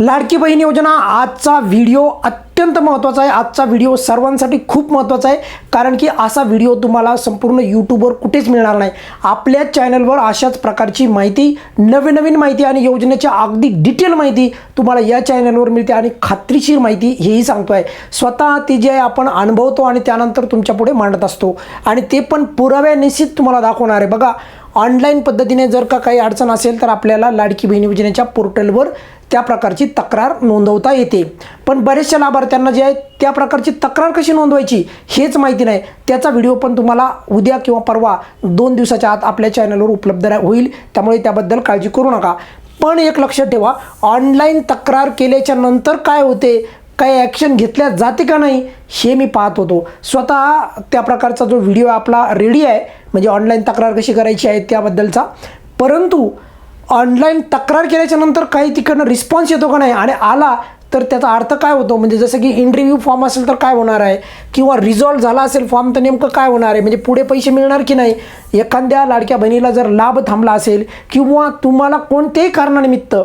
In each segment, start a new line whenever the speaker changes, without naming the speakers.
लाडकी बहीण योजना आजचा व्हिडिओ अत्यंत महत्त्वाचा आहे. आजचा व्हिडिओ सर्वांसाठी खूप महत्त्वाचा आहे. कारण की असा व्हिडिओ तुम्हाला संपूर्ण यूट्यूबवर कुठेच मिळणार नाही. आपल्या चॅनलवर अशाच प्रकारची माहिती नवीन नवीन माहिती आणि योजनेची अगदी डिटेल माहिती तुम्हाला या चॅनलवर मिळते आणि खात्रीशीर माहिती हेही सांगतो आहे स्वतः ती जे आपण अनुभवतो आणि त्यानंतर तुमच्यापुढे मांडत असतो. आणि ते पण पुराव्यानिश्चित तुम्हाला दाखवणार आहे. बघा ऑनलाईन पद्धतीने जर का काही अडचण असेल तर आपल्याला लाडकी बहीण योजनेच्या पोर्टलवर त्या प्रकारची तक्रार नोंदवता येते. पण बरेचशा लाभार्थ्यांना जे आहे त्या प्रकारची तक्रार कशी नोंदवायची हेच माहिती नाही. त्याचा व्हिडिओ पण तुम्हाला उद्या किंवा परवा दोन दिवसाच्या आत आपल्या चॅनलवर उपलब्ध होईल. त्यामुळे त्याबद्दल काळजी करू नका. पण एक लक्षात ठेवा ऑनलाईन तक्रार केल्याच्यानंतर काय होते? काही ॲक्शन घेतल्या जाते का नाही हे मी पाहत होतो. स्वतः त्या प्रकारचा जो व्हिडिओ आपला रेडी आहे म्हणजे ऑनलाईन तक्रार कशी करायची आहे त्याबद्दलचा. परंतु ऑनलाईन तक्रार केल्याच्यानंतर काही तिकडनं रिस्पॉन्स येतो का नाही आणि आला तर त्याचा अर्थ काय होतो? म्हणजे जसं की इंटरव्ह्यू फॉर्म असेल तर काय होणार आहे? किंवा रिझॉल्व झाला असेल फॉर्म तर नेमकं काय होणार आहे? म्हणजे पुढे पैसे मिळणार की नाही? एखाद्या लाडक्या बहिणीला जर लाभ थांबला असेल किंवा तुम्हाला कोणत्याही कारणानिमित्त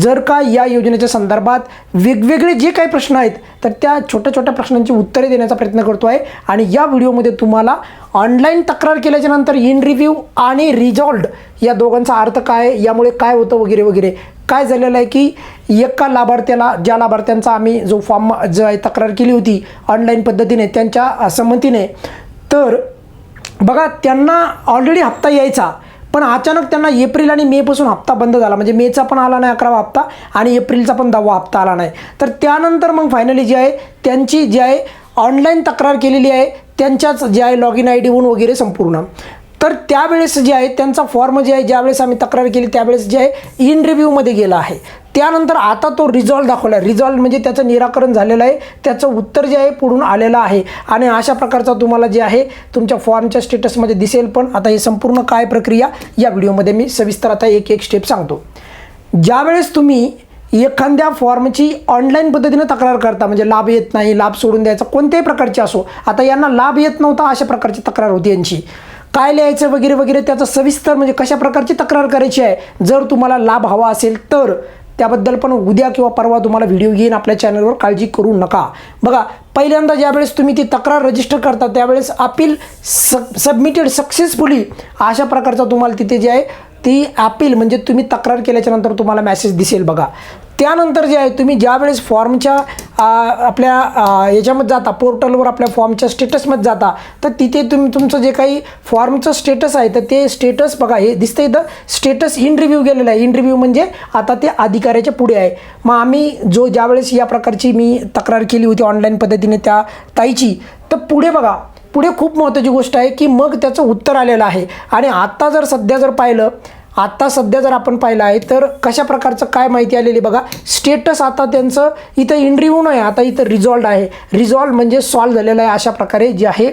जर का या योजनेच्या संदर्भात वेगवेगळे जे काही प्रश्न आहेत तर त्या छोट्या छोट्या प्रश्नांची उत्तरे देण्याचा प्रयत्न करतो आहे. आणि या व्हिडिओमध्ये तुम्हाला ऑनलाईन तक्रार केल्याच्यानंतर इन रिव्ह्यू आणि रिझॉल्ड या दोघांचा अर्थ काय? यामुळे काय होतं? वगैरे वगैरे. काय झालेलं आहे की एका लाभार्थ्याला ज्या लाभार्थ्यांचा आम्ही जो फॉर्म जो आहे तक्रार केली होती ऑनलाईन पद्धतीने त्यांच्या संमतीने तर बघा त्यांना ऑलरेडी हप्ता यायचा पण अचानक त्यांना एप्रिल आणि मेपासून हप्ता बंद झाला. म्हणजे मेचा पण आला नाही अकरावा हप्ता आणि एप्रिलचा पण दहावा हप्ता आला नाही. तर त्यानंतर मग फायनली जी आहे त्यांची जी आहे ऑनलाईन तक्रार केलेली आहे त्यांच्याच जे आहे लॉग इन आय डीहून वगैरे संपूर्ण. तर त्यावेळेस जे आहे त्यांचा फॉर्म जे आहे ज्यावेळेस आम्ही तक्रार केली त्यावेळेस जे आहे इन रिव्ह्यूमध्ये गेला आहे. त्यानंतर आता तो रिझॉल्ट दाखवला आहे. रिझॉल्ट म्हणजे त्याचं निराकरण झालेलं आहे. त्याचं उत्तर जे आहे पुढून आलेलं आहे. आणि अशा प्रकारचा तुम्हाला जे आहे तुमच्या फॉर्मच्या स्टेटसमध्ये दिसेल पण आता ही संपूर्ण काय प्रक्रिया या व्हिडिओमध्ये मी सविस्तर आता एक एक स्टेप सांगतो. ज्यावेळेस तुम्ही एखाद्या फॉर्मची ऑनलाईन पद्धतीनं तक्रार करता म्हणजे लाभ येत नाही लाभ सोडून द्यायचा कोणत्याही प्रकारची असो आता यांना लाभ येत नव्हता अशा प्रकारची तक्रार होती यांची. काय लिहायचं वगैरे वगैरे त्याचं सविस्तर म्हणजे कशा प्रकारची तक्रार करायची आहे जर तुम्हाला लाभ हवा असेल तर त्याबद्दल पण उद्या किंवा परवा तुम्हाला व्हिडिओ घेईन आपल्या चॅनलवर काळजी करू नका. बघा पहिल्यांदा ज्यावेळेस तुम्ही ती तक्रार रजिस्टर करता त्यावेळेस अपील सब सबमिटेड सक्सेसफुली अशा प्रकारचा तुम्हाला तिथे जे आहे ती अपील म्हणजे तुम्ही तक्रार केल्याच्यानंतर तुम्हाला मॅसेज दिसेल बघा. त्यानंतर जे आहे तुम्ही ज्यावेळेस फॉर्मच्या आपल्या याच्यामध्ये जाता पोर्टलवर आपल्या फॉर्मच्या स्टेटसमध्ये जाता तर तिथे तुम्ही तुमचं जे काही फॉर्मचं स्टेटस आहे तर ते स्टेटस बघा हे दिसतं इथं स्टेटस इन रिव्ह्यू गेलेलं आहे. इन रिव्ह्यू म्हणजे आता ते अधिकाऱ्याच्या पुढे आहे. मग आम्ही जो ज्यावेळेस या प्रकारची मी तक्रार केली होती ऑनलाईन पद्धतीने त्या ताईची तर पुढे बघा पुढे खूप महत्त्वाची गोष्ट आहे की मग त्याचं उत्तर आलेलं आहे. आणि आत्ता जर सध्या जर पाहिलं आत्ता सध्या जर आपण पाहिलं आहे तर कशा प्रकारचं काय माहिती आलेली बघा. स्टेटस आता त्यांचं इथं इंड्रिव्ह नाही आता इथं रिझॉल्ड आहे. रिझॉल्व म्हणजे सॉल्व झालेलं आहे अशा प्रकारे जे आहे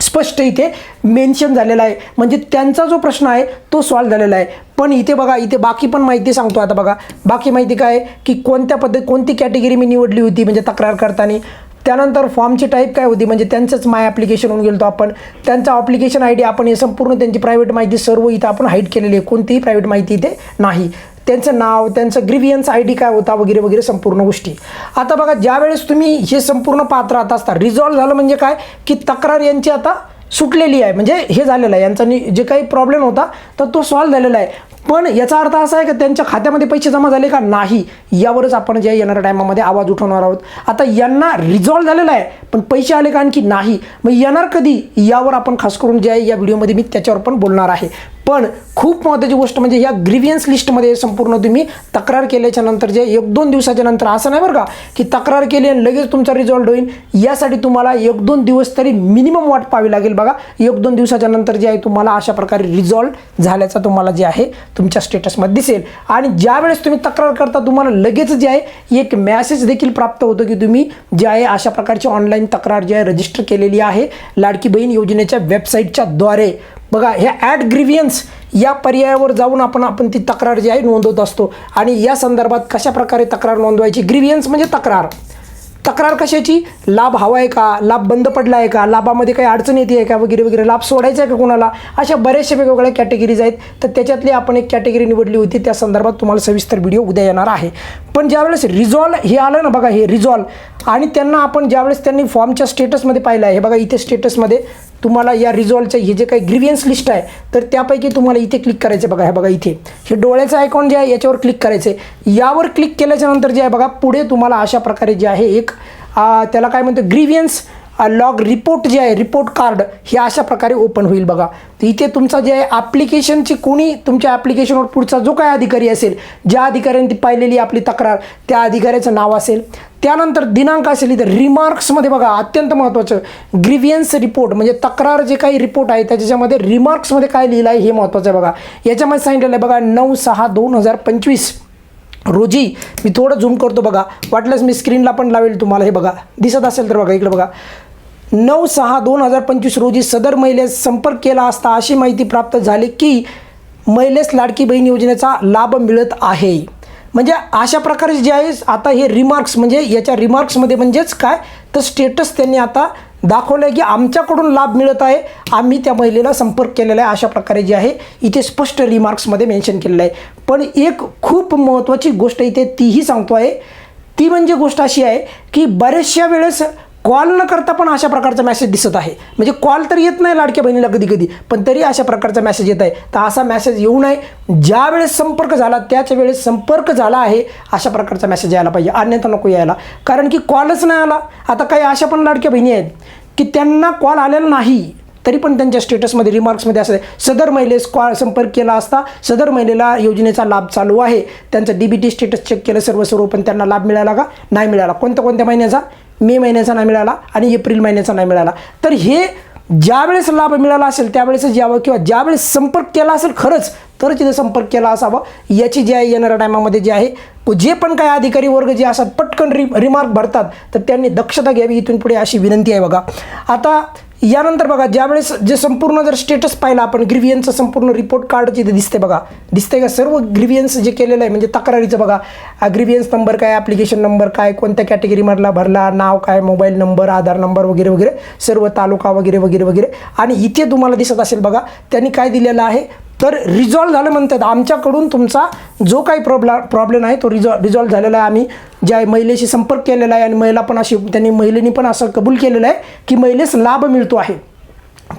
स्पष्ट इथे मेन्शन झालेला आहे. म्हणजे त्यांचा जो प्रश्न आहे तो सॉल्व झालेला आहे. पण इथे बघा इथे बाकी पण माहिती सांगतो आता बघा. बाकी माहिती काय आहे? की कोणत्या पद्धत कोणती कॅटेगरी मी निवडली होती म्हणजे तक्रार करताना. त्यानंतर फॉर्मची टाईप काय होती? म्हणजे त्यांचंच माय ॲप्लिकेशन होऊन गेलो आपण. त्यांचा ॲप्लिकेशन आय डी आपण हे संपूर्ण त्यांची प्रायव्हेट माहिती सर्व इथं आपण हाईट केलेली आहे. कोणतीही प्रायव्हेट माहिती इथे नाही. त्यांचं नाव त्यांचं ग्रिव्हियन्स आय डी काय होता? वगैरे वगैरे संपूर्ण गोष्टी. आता बघा ज्यावेळेस तुम्ही हे संपूर्ण पात्र राहत असता रिझॉल्व झालं म्हणजे काय? की तक्रार यांची आता सुटलेली आहे. म्हणजे हे झालेलं आहे. यांचा नि- जे काही प्रॉब्लेम होता तर तो सॉल्व्ह झालेला आहे. पण याचा अर्थ असा आहे की त्यांच्या खात्यामध्ये पैसे जमा झाले का? नाही. यावरच आपण जे येणाऱ्या टायमामध्ये आवाज उठवणार आहोत. आता यांना रिझॉल्व झालेला आहे पण पैसे आले का आणखी नाही? मग येणार कधी? यावर आपण खास करून जे आहे या व्हिडिओमध्ये मी त्याच्यावर पण बोलणार आहे. पण खूप महत्त्वाची गोष्ट म्हणजे या ग्रिव्हियन्स लिस्टमध्ये संपूर्ण तुम्ही तक्रार केल्याच्यानंतर जे एक दोन दिवसाच्या नंतर असं नाही बरं का की तक्रार केली आणि लगेच तुमचा रिझॉल्ट होईल. यासाठी तुम्हाला एक दोन दिवस तरी मिनिमम वाट पाहावी लागेल बघा. एक दोन दिवसाच्या नंतर जे आहे तुम्हाला अशा प्रकारे रिझॉल्ट झाल्याचा तुम्हाला जे आहे तुमच्या स्टेटसमध्ये दिसेल. आणि ज्यावेळेस तुम्ही तक्रार करता तुम्हाला लगेच जे आहे एक मॅसेज देखील प्राप्त होतो की तुम्ही जे आहे अशा प्रकारची ऑनलाईन तक्रार जी आहे रजिस्टर केलेली आहे. लाडकी बहीण योजनेच्या वेबसाईटच्या द्वारे. बघा ह्या ॲड ग्रिव्हियन्स या पर्यायावर जाऊन आपण आपण ती तक्रार जी आहे नोंदवत असतो. आणि या संदर्भात कशा प्रकारे तक्रार नोंदवायची? ग्रिव्हियन्स म्हणजे तक्रार. तक्रार कशाची? लाभ हवा आहे का? लाभ बंद पडला आहे का? लाभामध्ये काही अडचण येते आहे का? वगैरे वगैरे. लाभ सोडायचा आहे का कोणाला? अशा बऱ्याचशा वेगवेगळ्या कॅटेगरीज आहेत. तर त्याच्यातली आपण एक कॅटेगरी निवडली होती. त्या संदर्भात तुम्हाला सविस्तर व्हिडिओ उद्या येणार आहे. पण ज्यावेळेस रिझॉल्व हे आलं ना बघा हे रिझॉल्व आणि त्यांना आपण ज्यावेळेस त्यांनी फॉर्मच्या स्टेटसमध्ये पाहिलं आहे हे बघा इथे स्टेटसमध्ये तुम्हाला या रिझॉल्वचं हे जे काही ग्रिव्हियन्स लिस्ट आहे तर त्यापैकी तुम्हाला इथे क्लिक करायचं आहे बघा हे बघा इथे. हे डोळ्याचं आयकॉन जे आहे याच्यावर क्लिक करायचं आहे. यावर क्लिक केल्याच्यानंतर जे आहे बघा पुढे तुम्हाला अशा प्रकारे जे आहे एक त्याला काय म्हणतो ग्रिव्हियन्स लॉग रिपोर्ट जे आहे रिपोर्ट कार्ड हे अशा प्रकारे ओपन होईल बघा. तर इथे तुमचा जे आहे ॲप्लिकेशनची कोणी तुमच्या ॲप्लिकेशनवर पुढचा जो काय अधिकारी असेल ज्या अधिकाऱ्यांनी ती पाहिलेली आपली तक्रार त्या अधिकाऱ्याचं नाव असेल. त्यानंतर दिनांक असेल इथं रिमार्क्समध्ये बघा अत्यंत महत्त्वाचं ग्रिव्हियन्स रिपोर्ट म्हणजे तक्रार जे काही रिपोर्ट आहे त्याच्यामध्ये रिमार्क्समध्ये काय लिहिलं आहे हे महत्त्वाचं आहे बघा. याच्यामध्ये सांगितलेलं आहे बघा नऊ सहा दोन हजार पंचवीस. रोजी मी थोडं झूम करतो बघा. वाटल्यास मी स्क्रीनला पण लावेल तुम्हाला हे बघा. दिसत असेल तर बघा इकडे बघा. नऊ सहा दोन हजार पंचवीस रोजी सदर महिलेस संपर्क केला असता अशी माहिती प्राप्त झाली की महिलेस लाडकी बहीण योजनेचा लाभ मिळत आहे. म्हणजे अशा प्रकारे जे आहे आता हे रिमार्क्स म्हणजे याच्या रिमार्क्समध्ये म्हणजेच काय? तर स्टेटस त्यांनी आता दाखवलं आहे की आमच्याकडून लाभ मिळत आहे. आम्ही त्या महिलेला संपर्क केलेला आहे. अशा प्रकारे जे आहे इथे स्पष्ट रिमार्क्समध्ये मेन्शन केलेलं आहे. पण एक खूप महत्त्वाची गोष्ट इथे तीही सांगतो आहे. ती म्हणजे गोष्ट अशी आहे की बऱ्याचशा वेळेस कॉल न करता पण अशा प्रकारचा मेसेज दिसत आहे. म्हणजे कॉल तर येत नाही लाडक्या बहिणीला कधी कधी पण तरी अशा प्रकारचा मेसेज येत आहे. तर असा मेसेज येऊ नये. ज्या वेळेस संपर्क झाला त्याच वेळेस संपर्क झाला आहे अशा प्रकारचा मेसेज यायला पाहिजे. अन्यथा नको यायला. कारण की कॉलच नाही आला. आता काही अशा पण लाडक्या बहिणी आहेत की त्यांना कॉल आलेला नाही तरी पण त्यांच्या स्टेटसमध्ये रिमार्क्समध्ये असं आहे, सदर महिलेस कॉल संपर्क केला असता सदर महिलेला योजनेचा लाभ चालू आहे. त्यांचं D B T status check केलं सर्व सर्व पण त्यांना लाभ मिळाला का? नाही मिळाला. कोणत्या कोणत्या महिन्याचा? मे महिन्याचा नाही मिळाला आणि एप्रिल महिन्याचा नाही मिळाला. तर हे ज्यावेळेस लाभ मिळाला असेल त्यावेळेसच यावं किंवा ज्यावेळेस संपर्क केला असेल खरंच तरच तिथे संपर्क केला असावा. याची जी आहे येणाऱ्या टायमामध्ये जे आहे जे पण काही अधिकारी वर्ग जे असतात पटकन रि रिमार्क भरतात तर त्यांनी दक्षता घ्यावी इथून पुढे अशी विनंती आहे बघा. आता यानंतर बघा ज्यावेळेस जे संपूर्ण जर स्टेटस पाहिला आपण ग्रिव्हियन्सचं संपूर्ण रिपोर्ट कार्ड जिथे दिसते बघा. दिसते का? सर्व ग्रिव्हियन्स जे केलेलं आहे म्हणजे तक्रारीचं बघा. ग्रिव्हियन्स नंबर काय ॲप्लिकेशन नंबर काय कोणत्या कॅटेगरीमधला भरला नाव काय मोबाईल नंबर आधार नंबर वगैरे वगैरे सर्व तालुका वगैरे वगैरे वगैरे. आणि इथे तुम्हाला दिसत असेल बघा त्यांनी काय दिलेलं आहे? तर रिझॉल्व झालं म्हणतात. आमच्याकडून तुमचा जो काही प्रॉब्ला प्रॉब्लेम आहे तो रिझॉ रिझॉल्व झालेला आहे. आम्ही ज्या महिलेशी संपर्क केलेला आहे आणि महिला पण अशी त्यांनी महिलेनी पण असं कबूल केलेलं आहे की महिलेस लाभ मिळतो आहे.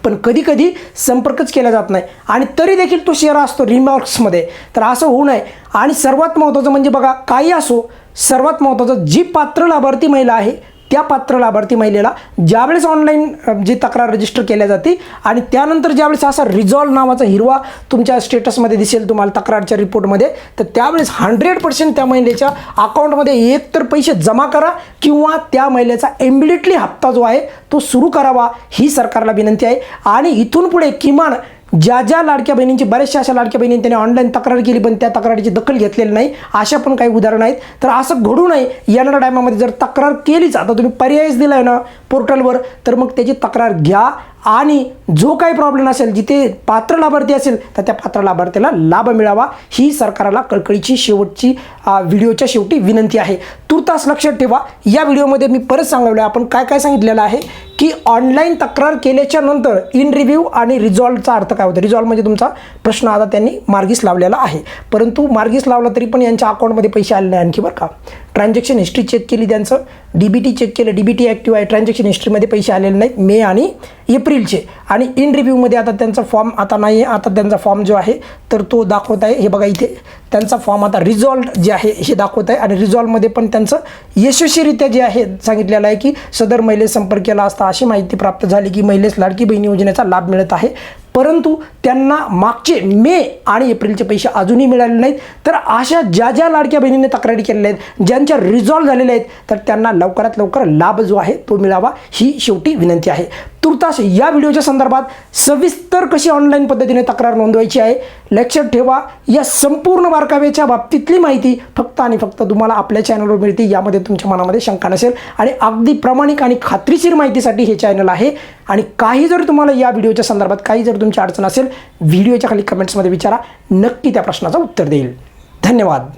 पण कधीकधी संपर्कच केला जात नाही. आणि तरी देखील तो शेअर असतो रिमार्क्समध्ये तर असं होऊ नये. आणि सर्वात महत्त्वाचं म्हणजे बघा काही असो सर्वात महत्त्वाचं जी पात्र लाभार्थी महिला आहे त्या पात्र लाभार्थी महिलेला ज्यावेळेस ऑनलाईन जी तक्रार रजिस्टर केल्या जाते आणि त्यानंतर ज्यावेळेस असा रिझॉल्व नावाचा हिरवा तुमच्या स्टेटसमध्ये दिसेल तुम्हाला तक्रारच्या रिपोर्टमध्ये तर त्यावेळेस हंड्रेड पर्सेंट त्या महिलेच्या अकाउंटमध्ये एक तर पैसे जमा करा किंवा त्या महिलेचा इमिडिएटली हप्ता जो आहे तो सुरू करावा ही सरकारला विनंती आहे. आणि इथून पुढे किमान ज्या ज्या लाडक्या बहिणींची बऱ्याचशा अशा लाडक्या बहिणींनी त्यांनी ऑनलाईन तक्रार केली पण त्या तक्रारीची दखल घेतलेली नाही. अशा पण काही उदाहरणं आहेत. तर असं घडू नये. येणाऱ्या टायमामध्ये जर तक्रार केलीच आता तुम्ही पर्यायच दिला आहे ना पोर्टलवर तर मग त्याची तक्रार घ्या. आणि जो काही प्रॉब्लेम असेल जिथे पात्र लाभार्थी असेल तर त्या पात्र लाभार्थीला लाभ मिळावा. ही सरकारला कळकळीची शेवटची व्हिडिओच्या शेवटी विनंती आहे. तुर्तास लक्षात ठेवा या व्हिडिओमध्ये मी परत सांगवलं आहे आपण काय काय सांगितलेलं आहे की ऑनलाईन तक्रार केल्याच्यानंतर इन रिव्ह्यू आणि रिझॉल्वचा अर्थ काय होतं? रिझॉल्व म्हणजे तुमचा प्रश्न आता त्यांनी मार्गीस लावलेला आहे. परंतु मार्गीस लावला तरी पण यांच्या अकाउंटमध्ये पैसे आले नाही आणखी बरं का? ट्रान्झॅक्शन हिस्ट्री चेक केली त्यांचं. डी बी टी चेक केलं. डी बी टी ॲक्टिव्ह आहे. ट्रान्झॅक्शन हिस्ट्रीमध्ये पैसे आलेले नाहीत. मे आणि एप्रिलचे. आणि इन रिव्ह्यूमध्ये आता त्यांचा फॉर्म आता नाही आहे. आता त्यांचा फॉर्म जो आहे तर तो दाखवत आहे. हे बघा इथे. त्यांचा फॉर्म आता रिझॉल्ट जे आहे हे दाखवत आहे. आणि रिझॉल्वमध्ये पण त्यांचं यशस्वीरित्या जे आहे सांगितलेलं आहे की सदर महिलेस संपर्क केला असता अशी माहिती प्राप्त झाली की महिलेस लाडकी बहीण योजनेचा लाभ मिळत आहे. परंतु त्यांना मागचे मे आणि एप्रिलचे पैसे अजूनही मिळाले नाहीत. तर अशा ज्या ज्या लाडक्या बहिणींनी तक्रारी केलेल्या आहेत ज्यांच्या रिझॉल्व झालेल्या आहेत तर त्यांना लवकरात लवकर लाभ जो आहे तो मिळावा ही शेवटी विनंती आहे. तुर्तास या व्हिडिओच्या संदर्भात सविस्तर कशी ऑनलाईन पद्धतीने तक्रार नोंदवायची आहे लक्षात ठेवा. या संपूर्ण बारकाव्याच्या बाबतीतली माहिती फक्त आणि फक्त तुम्हाला आपल्या चॅनलवर मिळते यामध्ये तुमच्या मनामध्ये शंका नसेल. आणि अगदी प्रामाणिक आणि खात्रीशीर माहितीसाठी हे चॅनल आहे. आणि काही जर तुम्हाला या व्हिडिओच्या संदर्भात काही जर तुमची अडचण असेल व्हिडिओच्या खाली कमेंट्समध्ये विचारा. नक्की त्या प्रश्नाचं उत्तर देईल. धन्यवाद.